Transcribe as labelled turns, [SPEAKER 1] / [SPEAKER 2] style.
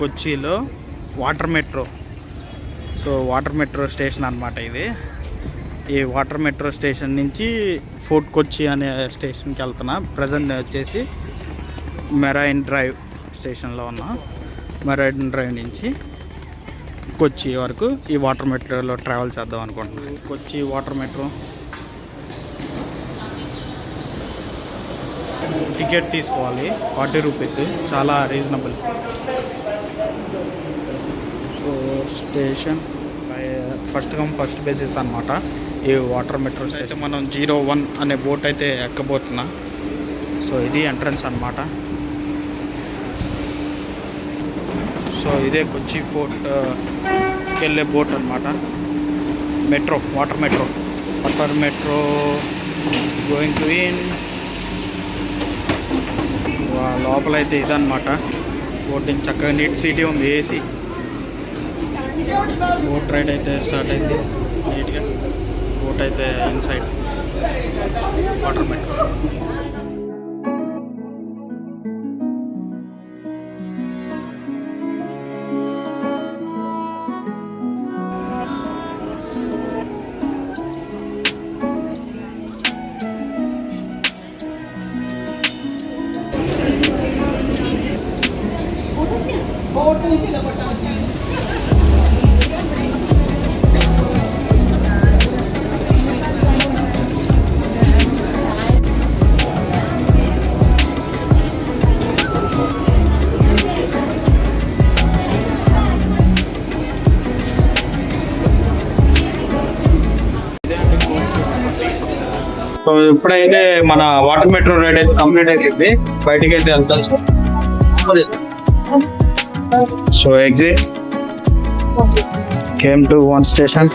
[SPEAKER 1] కొచ్చిలో water metro. So water metro station అనమాట ఇది. ఈ వాటర్ మెట్రో స్టేషన్ నుంచి ఫోర్ట్ కొచ్చి అనే స్టేషన్కి వెళ్తున్నా. ప్రజెంట్ వచ్చేసి మెరైన్ డ్రైవ్ స్టేషన్లో ఉన్నా. మెరైన్ డ్రైవ్ నుంచి కొచ్చి వరకు ఈ వాటర్ మెట్రోలో ట్రావెల్ చేద్దాం అనుకుంటున్నాను కొచ్చి వాటర్ మెట్రో. టికెట్ తీసుకోవాలి. Forty rupees. చాలా reasonable. Station first come first basis అనమాట ఈ వాటర్ మెట్రో అయితే మనం జీరో వన్ అనే బోట్ అయితే ఎక్కబోతున్నా. సో ఇది ఎంట్రన్స్ అనమాట సో ఇదే కొచ్చి ఫోర్ట్ వెళ్ళే బోట్ అనమాట metro water metro water metro going to in లోపల అయితే ఇదన్నమాట. బోటింగ్ చక్కగా నీట్ సిటీ ఉంది ఏసీ బోట్ రైడ్ అయితే స్టార్ట్ అయింది. నీట్గా బోట్ అయితే ఇన్సైడ్ వాటర్ మెట్రో సో ఇప్పుడైతే మన వాటర్ మెట్రో రైడ్ అయితే కంప్లీట్ అయిపోయింది. బయటికి అయితే వెళ్తాం. So exit. Came to one station